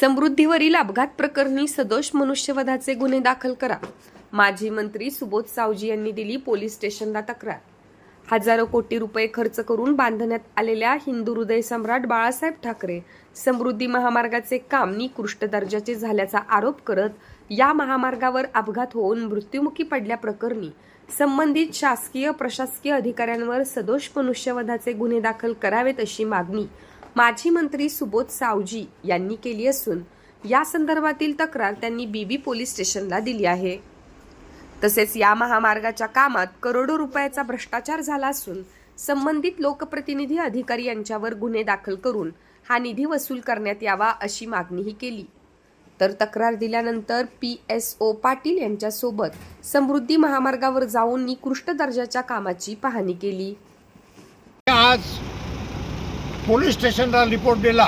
समृद्धीवरील अपघात प्रकरणी सदोष मनुष्यवधाचे गुन्हे दाखल करा. माजी मंत्री सुबोध सावजी यांनी दिली पोलीस स्टेशनला तक्रार. हजारो कोटी रुपये खर्च करून बांधण्यात आलेल्या हिंदू हृदय सम्राट बाळासाहेब ठाकरे समृद्धी महामार्गाचे काम निकृष्ट दर्जाचे झाल्याचा आरोप करत या महामार्गावर अपघात होऊन मृत्युमुखी पडल्याप्रकरणी संबंधित शासकीय प्रशासकीय अधिकाऱ्यांवर सदोष मनुष्यवधाचे गुन्हे दाखल करावेत अशी मागणी माजी मंत्री सुबोध सावजी यांनी केली असून या संदर्भातील तक्रार त्यांनी बीबी पोलीस स्टेशनला दिली आहे. तसेच या महामार्गाच्या कामात करोडो रुपयाचा भ्रष्टाचार झाला असून संबंधित लोकप्रतिनिधी अधिकारी यांच्यावर गुन्हे दाखल करून हा निधी वसूल करण्यात यावा अशी मागणीही केली. तर तक्रार दिल्यानंतर पी एस ओ पाटील यांच्यासोबत समृद्धी महामार्गावर जाऊन निकृष्ट दर्जाच्या कामाची पाहणी केली. आज पोलीस स्टेशनला रिपोर्ट दिला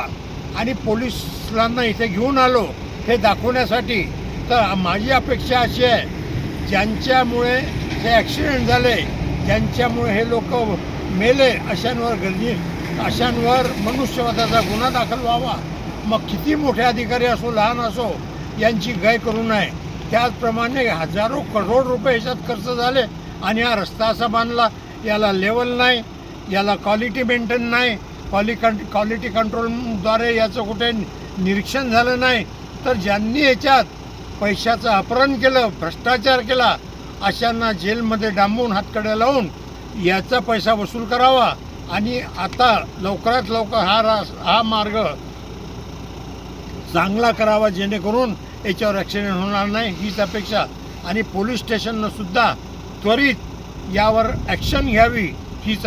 आणि पोलिसांना इथे घेऊन आलो हे दाखवण्यासाठी. तर माझी अपेक्षा अशी आहे ज्यांच्यामुळे हे ॲक्सिडेंट झाले ज्यांच्यामुळे हे लोक मेले अशांवर गर्दी अशांवर मनुष्यवधाचा गुन्हा दाखल व्हावा. मग किती मोठे अधिकारी असो लहान असो यांची गय करू नये. त्याचप्रमाणे हजारो करोड रुपये ह्याच्यात खर्च झाले आणि हा रस्ता असा बांधला याला लेवल नाही याला क्वालिटी मेंटेन नाही क्वालि क्वालिटी कंट्रोलद्वारे याचं कुठे निरीक्षण झालं नाही तर ज्यांनी याच्यात पैशाचं अपहरण केलं भ्रष्टाचार केला अशांना जेलमध्ये डांबून हातकडे लावून याचा पैसा वसूल करावा. आणि आता लवकरात लवकर हा रास हा मार्ग चांगला करावा जेणेकरून याच्यावर ॲक्सिडेंट होणार नाही हीच अपेक्षा. आणि पोलीस स्टेशननं सुद्धा त्वरित यावर ॲक्शन घ्यावी हीच